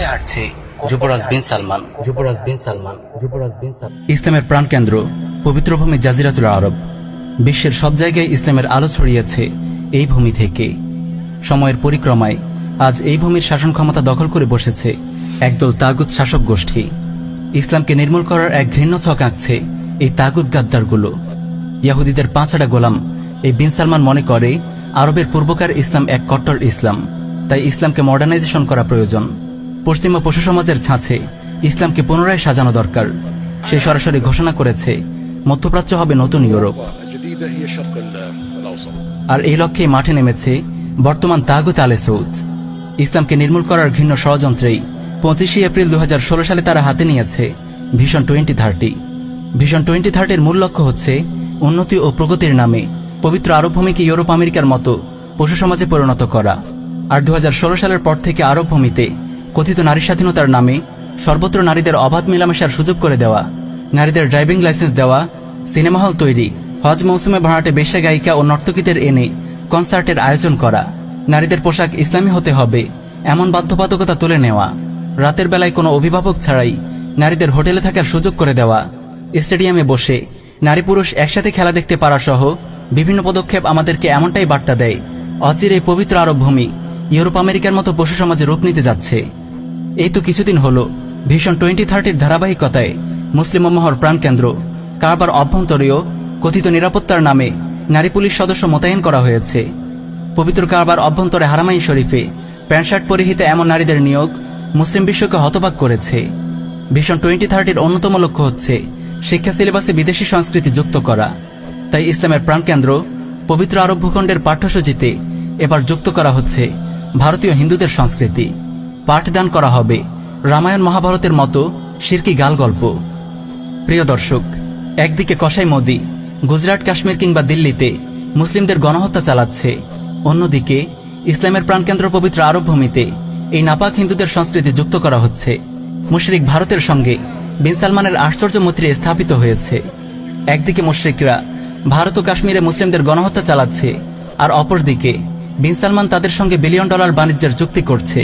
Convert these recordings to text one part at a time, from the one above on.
পথে হাঁটছে? যুবরাজ বিন সালমান যুবরাজ বিন সালমান যুবরাজ বিন সালমান। ইসলামের প্রাণকেন্দ্র পবিত্র ভূমি জাজিরাতুল আরব। বিশ্বের সব জায়গায় ইসলামের আলো ছড়িয়েছে এই ভূমি থেকে। সময়ের পরিক্রমায় আজ এই ভূমির শাসন ক্ষমতা দখল করে বসেছে একদল তাগুত শাসক গোষ্ঠী। ইসলামকে নির্মূল করার এক ঘৃণ্য ছক আঁকছে এই তাগুত গাদ্দারগুলো। ইয়াহুদিদের পাঁচড়া গোলাম এই বিন সালমান মনে করে আরবের পূর্বকার ইসলাম এক কট্টর ইসলাম তাই ইসলামকে মডার্নাইজেশন করা প্রয়োজন। পশ্চিমা পশু সমাজের ছাঁচে ইসলামকে পুনরায় সাজানো দরকার। সে সরাসরি ঘোষণা করেছে, মধ্যপ্রাচ্য হবে নতুন ইউরোপ। আর এই লক্ষ্যে মাঠে নেমেছে বর্তমান তাগুত আলে সৌদ। ইসলামকে নির্মূল করার ঘৃণ্য ষড়যন্ত্রেই পঁচিশে এপ্রিল দু হাজার ষোলো সালে তারা হাতে নিয়েছে vision twenty thirty vision twenty থার্টির মূল লক্ষ্য হচ্ছে উন্নতি ও প্রগতির নামে পবিত্র আরব ভূমিকে ইউরোপ আমেরিকার মতো পশু সমাজে পরিণত করা। আর দু হাজার ষোলো সালের পর থেকে আরব ভূমিতে কথিত নারী স্বাধীনতার নামে সর্বত্র নারীদের অবাধ মেলামেশার সুযোগ করে দেওয়া, নারীদের ড্রাইভিং লাইসেন্স দেওয়া, সিনেমা হল তৈরি, হজ মৌসুমে ভাড়াটে বেশ্যা গায়িকা ও নর্তকীদের এনে কনসার্টের আয়োজন করা। নারীদের পোশাক ইসলামী হতে হবে, এমন বাধ্যবাধকতা তুলে নেওয়া। রাতের বেলায় কোনো অভিভাবক ছাড়াই নারীদের হোটেলে থাকার সুযোগ করে দেওয়া। স্টেডিয়ামে বসে নারী পুরুষ একসাথে খেলা দেখতে পারা সহ বিভিন্ন পদক্ষেপ আমাদেরকে এমনটাই বার্তা দেয়। অচির এই পবিত্র আরব ভূমি, ইউরোপ আমেরিকার মতো পশু সমাজে রূপ নিতে যাচ্ছে। এই তো কিছুদিন হলো, ভীষণ টোয়েন্টি থার্টির ধারাবাহিকতায় মুসলিম মহর প্রাণকেন্দ্র কারবার অভ্যন্তরীয়, কথিত নিরাপত্তার নামে নারী পুলিশ সদস্য মোতায়েন করা হয়েছে। পবিত্র কারবার অভ্যন্তরে হারামাই শরীফে প্যান্ট শার্ট পরিহিত এমন নারীদের নিয়োগ মুসলিম বিশ্বকে হতবাক করেছে। ভীষণ টোয়েন্টি থার্টির অন্যতম লক্ষ্য হচ্ছে শিক্ষা সিলেবাসে বিদেশি সংস্কৃতি যুক্ত করা। তাই ইসলামের প্রাণকেন্দ্র পবিত্র আরব ভূখণ্ডের পাঠ্যসূচিতে এবার যুক্ত করা হচ্ছে ভারতীয় হিন্দুদের সংস্কৃতি। পাঠদান করা হবে। রামায়ণ মহাভারতের মতো শিরকি গাল গল্প। প্রিয় দর্শক, একদিকে কসাই মোদি গুজরাট, কাশ্মীর কিংবা দিল্লিতে মুসলিমদের গণহত্যা চালাচ্ছে। অন্যদিকে ইসলামের প্রাণকেন্দ্র পবিত্র আরব ভূমিতে এই নাপাক হিন্দুদের সংস্কৃতি যুক্ত করা হচ্ছে। মুশরিক ভারতের সঙ্গে বিন সালমানের আশ্চর্য মৈত্রী স্থাপিত হয়েছে। একদিকে মুশরিকরা ভারত ও কাশ্মীরে মুসলিমদের গণহত্যা চালাচ্ছে, আর অপরদিকে বিন সালমান তাদের সঙ্গে বিলিয়ন ডলার বাণিজ্যের চুক্তি করছে।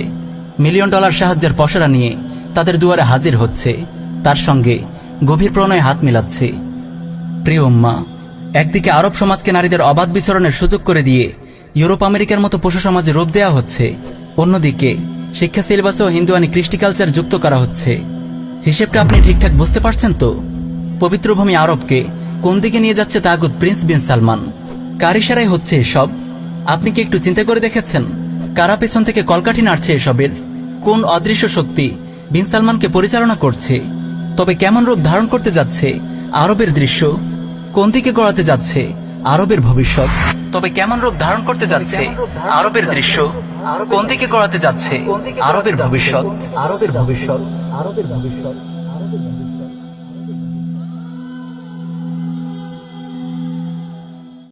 মিলিয়ন ডলার সাহায্যের পসরা নিয়ে তাদের দুয়ারে হাজির হচ্ছে। তার সঙ্গে গভীর প্রণয়ে হাত মিলাচ্ছে। প্রিয় উম্মা, একদিকে আরব সমাজকে নারীদের অবাধ বিচরণের সুযোগ করে দিয়ে ইউরোপ আমেরিকার মতো পশু সমাজে রূপ দেওয়া হচ্ছে, অন্যদিকে শিক্ষা সিলেবাসেও হিন্দুয়ানি কৃষ্টি কালচার যুক্ত করা হচ্ছে। হিসেবটা আপনি ঠিকঠাক বুঝতে পারছেন তো? পবিত্র ভূমি আরবকে কোন দিকে নিয়ে যাচ্ছে তাগুদ প্রিন্স বিন সালমান? কার ইশারায় হচ্ছে এসব? আপনি কি একটু চিন্তা করে দেখেছেন? কারা পেছন থেকে কলকাঠি নাড়ছে এসবের? কোন অদৃশ্য শক্তি বিন সালমানকে পরিচালনা করছে? তবে কেমন রূপ ধারণ করতে যাচ্ছে? আরবের দৃশ্য কোন দিকে গড়াতে যাচ্ছে? আরবের ভবিষ্যৎ। তবে কেমন রূপ ধারণ করতে যাচ্ছে? আরবের দৃশ্য কোন দিকে গড়াতে যাচ্ছে? আরবের ভবিষ্যৎ। আরবের ভবিষ্যৎ। আরবের ভবিষ্যৎ। আরবের ভবিষ্যৎ